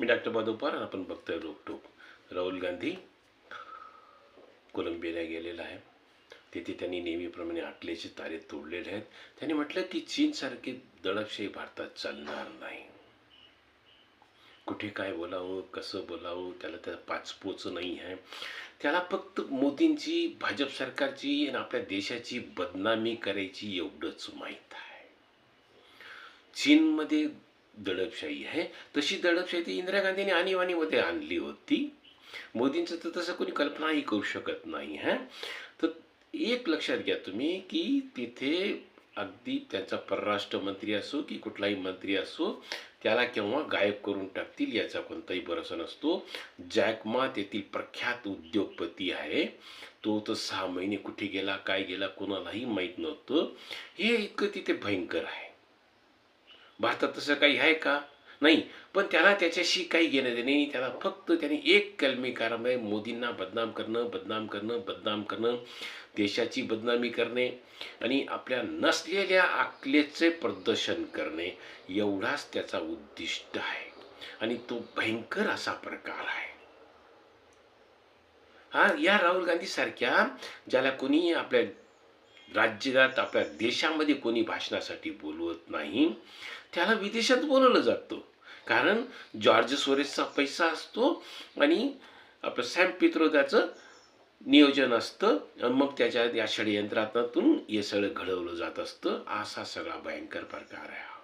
मी doctor बादोपार आणि आपण बघतोय रोकटोक राहुल गांधी कोलंबियाला गेलेला आहे. तिथे त्यांनी नेहमीप्रमाणे आटल्याचे तारे तोडलेले आहेत. त्यांनी म्हटलं की चीनसारखी दडपशाही भारतात चालणार नाही. कुठे काय बोलावं कसं बोलावं त्याला त्याला पाचपोच नाही आहे. त्याला फक्त मोदींची भाजप सरकारची आणि आपल्या देशाची बदनामी करायची एवढंच माहीत आहे. चीनमध्ये दडपशाही आहे. तशी दडपशाही ती इंदिरा गांधीने आणीबाणीमध्ये आणली होती. मोदींचं तर तसं कोणी कल्पनाही करू शकत नाही आहे तर एक लक्षात घ्या तुम्ही की तिथे अगदी त्यांचा परराष्ट्र मंत्री असो की कुठलाही मंत्री असो त्याला केव्हा गायब करून टाकतील याचा कोणताही भरोसा नसतो. जॅकमा तेथील प्रख्यात उद्योगपती आहे. तो तर सहा महिने कुठे गेला काय गेला कोणालाही माहीत नव्हतं. हे इतकं तिथे भयंकर आहे. भारतात तसं काही आहे का? नाही. पण त्याला त्याच्याशी काही घेणं देणे त्याला फक्त त्याने एक कलमी कारवाई मोदींना बदनाम करणं बदनाम करणं बदनाम करणं देशाची बदनामी करणे आणि आपल्या नसलेल्या आकलेचे प्रदर्शन करणे. एवढाच त्याचा उद्दिष्ट आहे. आणि तो भयंकर असा प्रकार आहे. हा या राहुल गांधी सारख्या ज्याला कोणी आपल्या राज्यात आपल्या देशामध्ये कोणी भाषणासाठी बोलवत नाही त्याला विदेशात बोलवलं जातं. कारण जॉर्ज सोरेसचा पैसा असतो आणि आपलं सॅम पित्रोदाचं नियोजन असतं आणि मग त्याच्या या षडयंत्रातून हे सगळं घडवलं जात असतं. असा सगळा भयंकर प्रकार आहे हा.